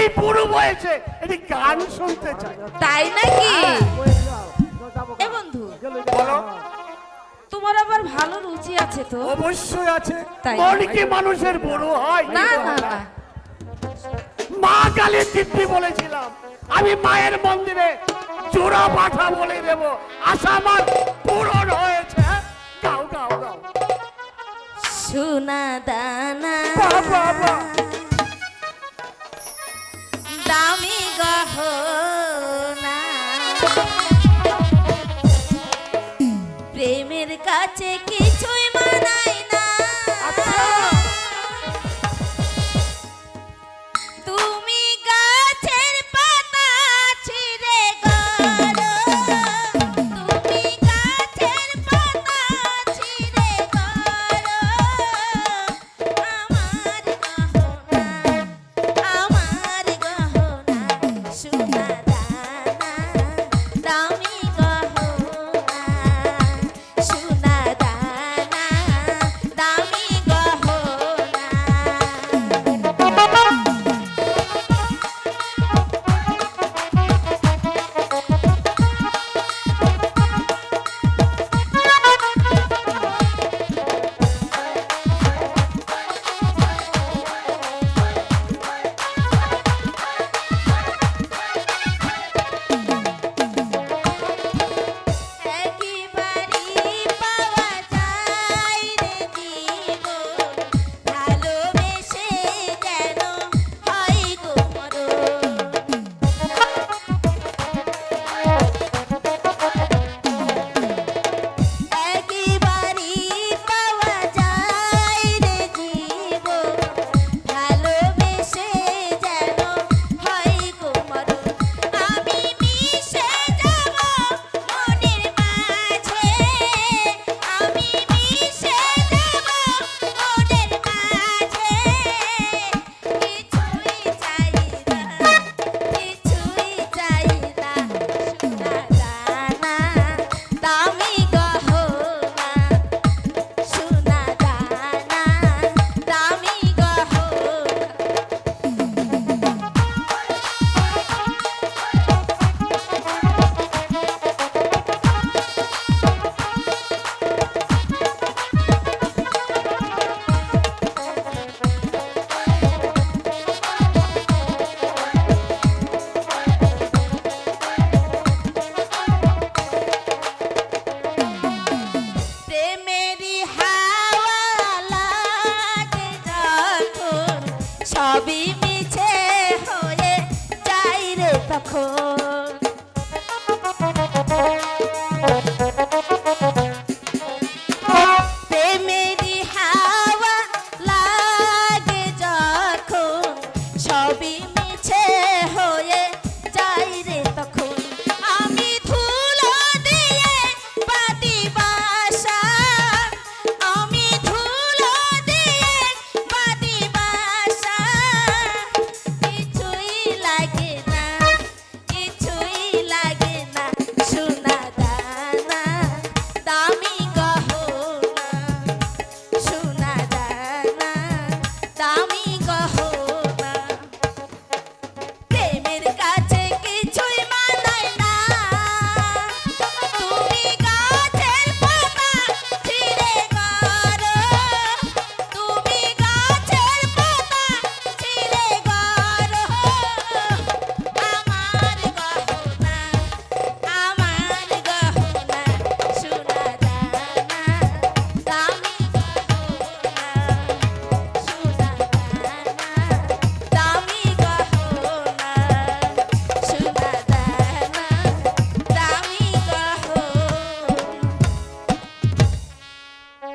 এই বুড়ো বয়সে এটি গান শুনতে চাই তাই নাকি? হ্যাঁ। এ বন্ধু বলো। তোমার আবার ভালো রুচি আছে তো? অবশ্যই আছে। মন কি মানুষের বড় হয়? না না না। মা কালী দিব্যি বলেছিলাম আমি মায়ের মন্দিরে চোরা পাঠা বলে দেব। আশা আমার পূরণ হয়েছে। হ্যাঁ? গাও গাও গাও। সোনা দানা। বাহ, বাহ, প্রেমের কাছে কিছুই 打。তখন